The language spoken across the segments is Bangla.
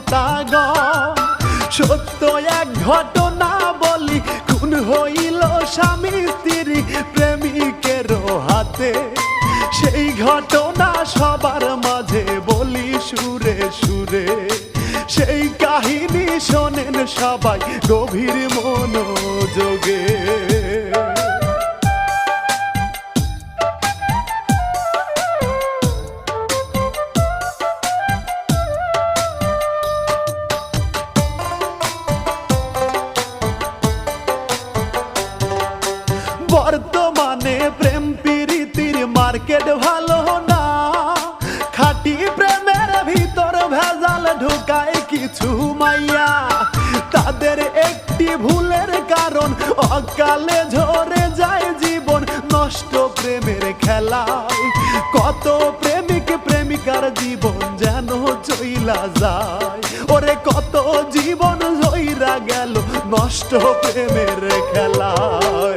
শ্রোতাগ সত্য এক ঘটনা বলি, খুন হইল স্বামী স্ত্রী প্রেমিকের হাতে। সেই ঘটনা সবার মাঝে বলি, সুরে সুরে। সেই কাহিনী শোনেন সবাই গভীর কিছু মাইয়া, তাদের একটি ভুলের কারণ, অকালে ঝরে যায় জীবন, নষ্ট প্রেমের খেলায় কত প্রেমিক প্রেমিকার জীবন যেন চইলা যায়। ওরে কত জীবন জইরা গেল, নষ্ট প্রেমের খেলায়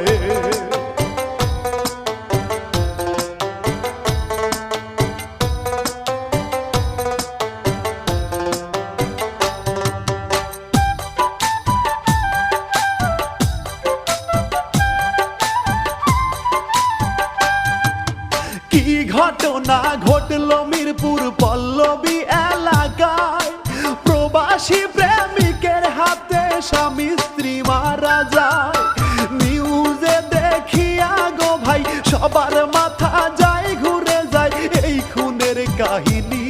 সবার মাথা যায়, ঘুরে যায় এই খুনের কাহিনী।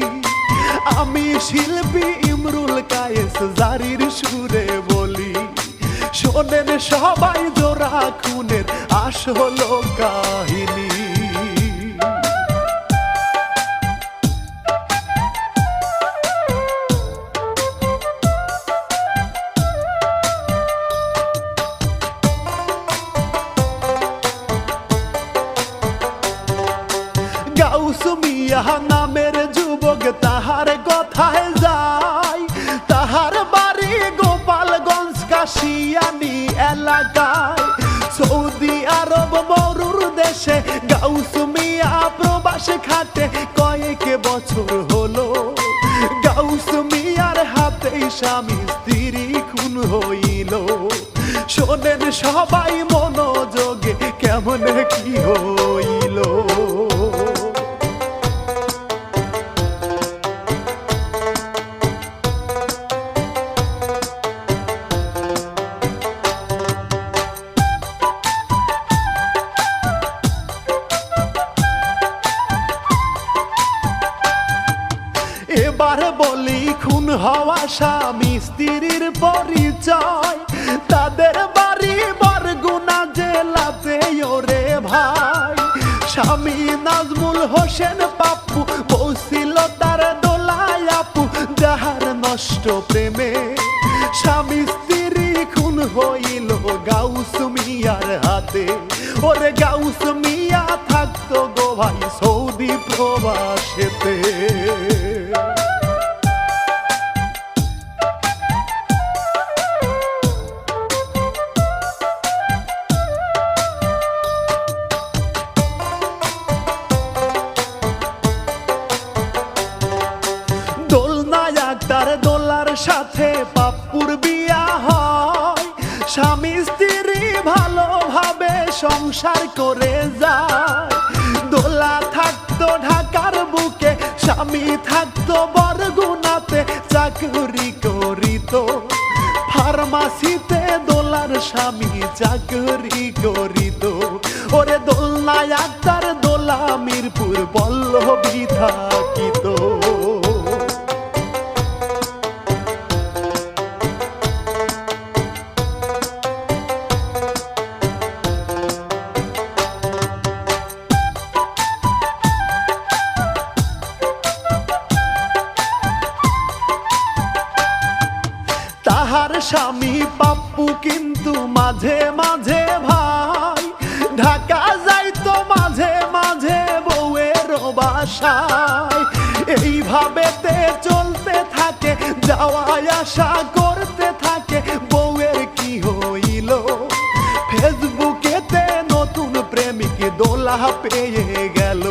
আমি শিল্পী ইমরুল কায়েস, জারির সুরে বলি। শোনেন সবাই জোড়া খুনের আসল কাহিনী। বছর হলো। গাউস মিয়ার হাতে স্বামী স্ত্রী খুন হইল। শোনেন সবাই মনোযোগে কেমন কি হইল হওয়া স্বামী স্ত্রীর পরিচয়। তাদের বাড়ি বরগুনা জেলাতে ওরে ভাই। স্বামী নাজমুল হোসেন পাপ্পু বসিল তার দোলায় আপু, যাহার নষ্ট প্রেমে। স্বামী স্ত্রী খুন হইল গাউস মিয়ার হাতে। ওরে গাউস মিয়া থাকতো গো ভাই সৌদি প্রবাসেতে। সাথে পাপ্পুর বিয়া হয়। স্বামী স্ত্রী ভালোভাবে সংসার করে যায়। দোলা থাকতো ঢাকার বুকে, স্বামী থাকতো বরগুনাতে, চাকরি করিত। ফার্মাসিতে দোলার স্বামী চাকরি করিত। ওরে দোলনায় তার দোলা মিরপুর পল্লবী থাকিত। তাহার স্বামী পাপ্পু কিন্তু মাঝে মাঝে ভাই। ঢাকা যাইতো মাঝে মাঝে বউয়ের বাসায়। এইভাবে তে চলতে থাকে যাওয়া আসা করতে থাকে, বউয়ের কি হইল? ফেসবুকেতে নতুন প্রেমিক দোলা পেয়ে গেল।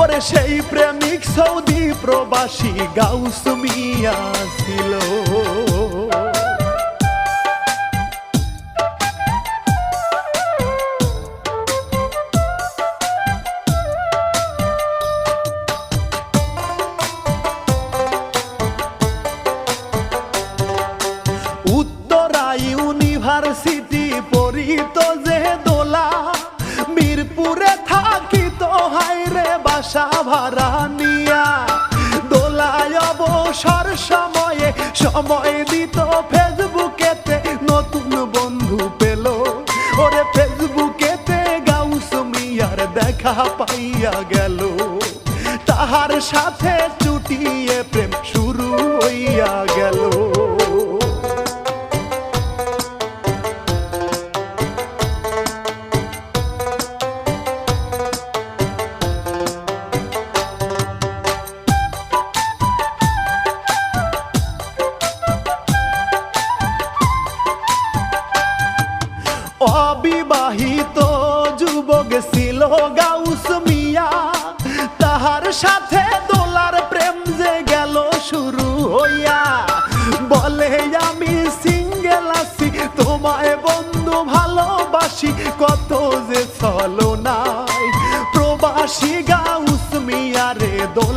ওরে সেই প্রেমিক সৌদি প্রবাসী গাউস মিয়া ছিল। নিয়া দোলায় অবসর সময়ে সময় দিত ফেসবুকেতে, নতুন বন্ধু পেল। ওরে ফেসবুকেতে গাউস মিয়ার দেখা পাইয়া গেল। তাহার সাথে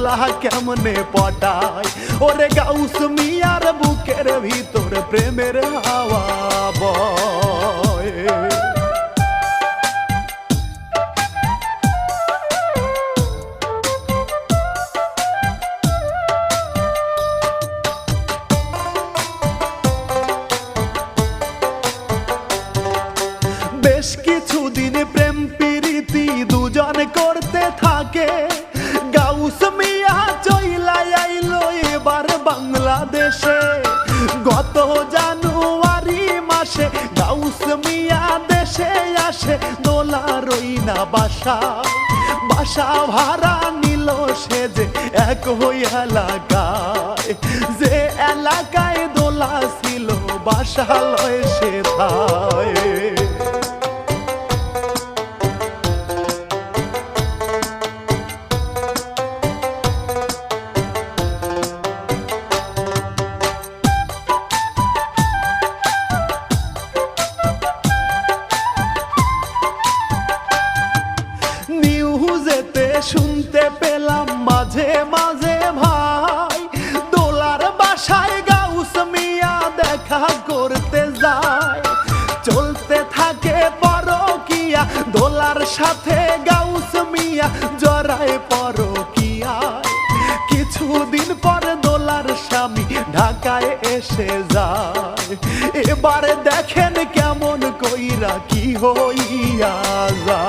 দোলা কেমনে পটায় ওরে গাউস মিয়ার বুকের ভিতর প্রেমের হাওয়া। বাংলাদেশে, গত জানুয়ারি মাসে গাউস মিয়া দেশে আসে দোলা রইনা বাসা। বাসা ভাড়া নিল সে যে এক হই এলাকায়। যে এলাকায় দোলা ছিল, বাসা লয় সে থায় থাকে পরকিয়া, দোলার সাথে গাউস মিয়া জরায় পরকিয়া। কিছুদিন পর দোলার স্বামী ঢাকায় এসে যায়। এবারে দেখেন কেমন কইরা কি হইয়া যায়।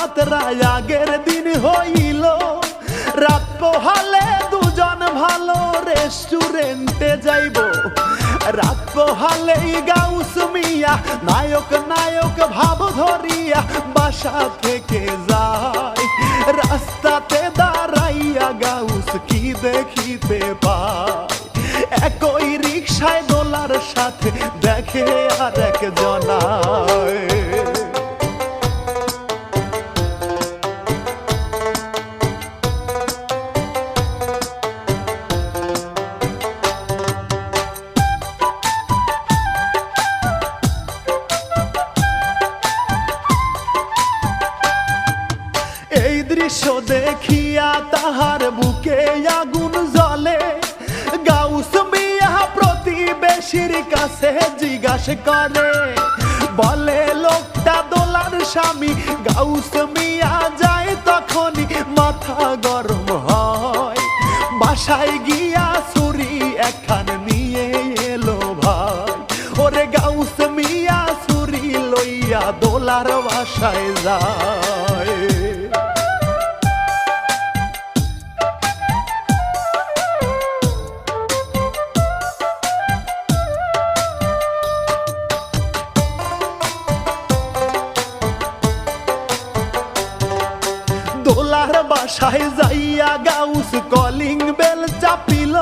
কথাবার্তা আগের দিন হইল। রাত পোহালে দুজন ভালো রেস্টুরেন্টে যাইব। রাত পোহালেই গাউস মিয়া নায়ক নায়ক ভাব ধরিয়া বাসা থেকে দেখিয়া তাহার বুকে আগুন জ্বলে। গাউস মিয়া প্রতিবেশীর কাছে জিজ্ঞাসা করে, বলে, লোকটা দোলার স্বামী, গাউস মিয়া যায় তখনই মাথা গরম হয়। বাসায় গিয়া ছুরি একখান নিয়ে এলো ভাই। ওরে গাউস মিয়া ছুরি লইয়া দোলার বাসায় যায়। বাসায় যাইয়া গাউস কলিং বেল চাপিল।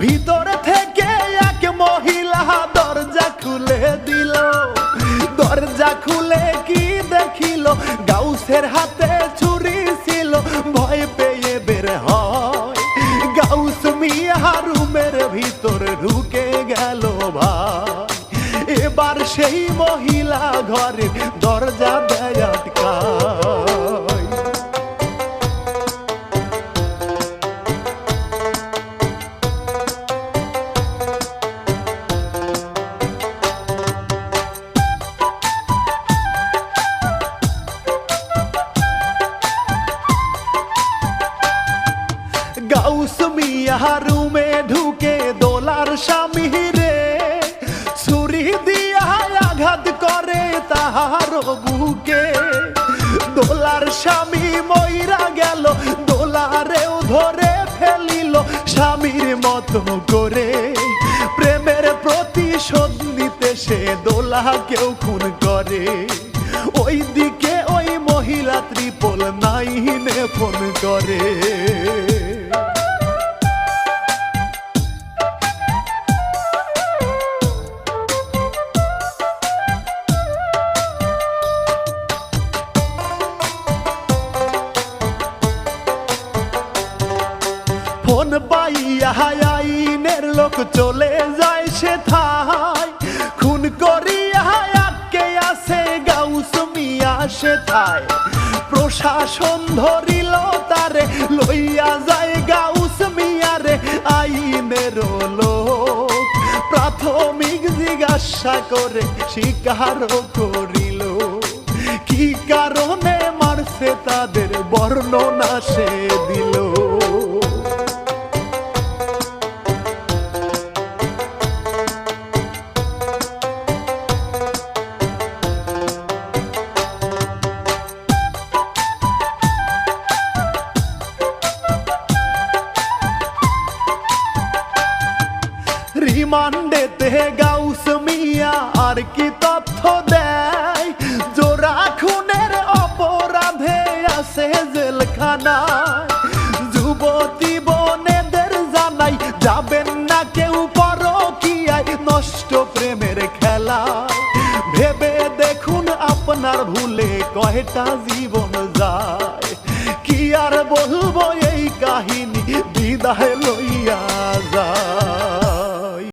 ভিতর থেকে এক মহিলা দরজা খুলে দিল। দরজা খুলে কি দেখিল? গাউসের হাতে ছুরি ছিল, ভয় পেয়ে বের হয়। গাউস মিয়া রুমের ভিতরে ঢুকে গেল ভাই। এবার সেই মহিলা ঘরের দরজা দেয় আটকায়। গাউস রুমে ঢুকে দোলার স্বামী রে। ছুরি দিয়া আঘাত করে তাহার বুকে। দোলার স্বামী মইরা গেল, দোলারেও ধরে ফেলিল স্বামীর মতো করে। প্রেমের প্রতিশোধ নিতে সে দোলাকেও খুন করে। ওই দিকে ওই মহিলা ত্রিপল নাইনে ফোন করে। থাই খুন করিয়া আটকে আছে গাউস মিয়া প্রশাসন ধরিল তারে, লইয়া যায় গাউস মিয়ারে, আইনের লোক। প্রাথমিক জিজ্ঞাসা করে স্বীকার করিল। কি কারণে মারছে তাদের বর্ণনা সে আছে জেলখানায় যুবতী বনেদের জানাই, যাবেন না কেউ পরকিয়ায় নষ্ট প্রেমের খেলা। ভেবে দেখুন আপনার ভুলে কয়টা জীবন যায়। কি আর বলব এই কাহিনী, বিদায় লইয়া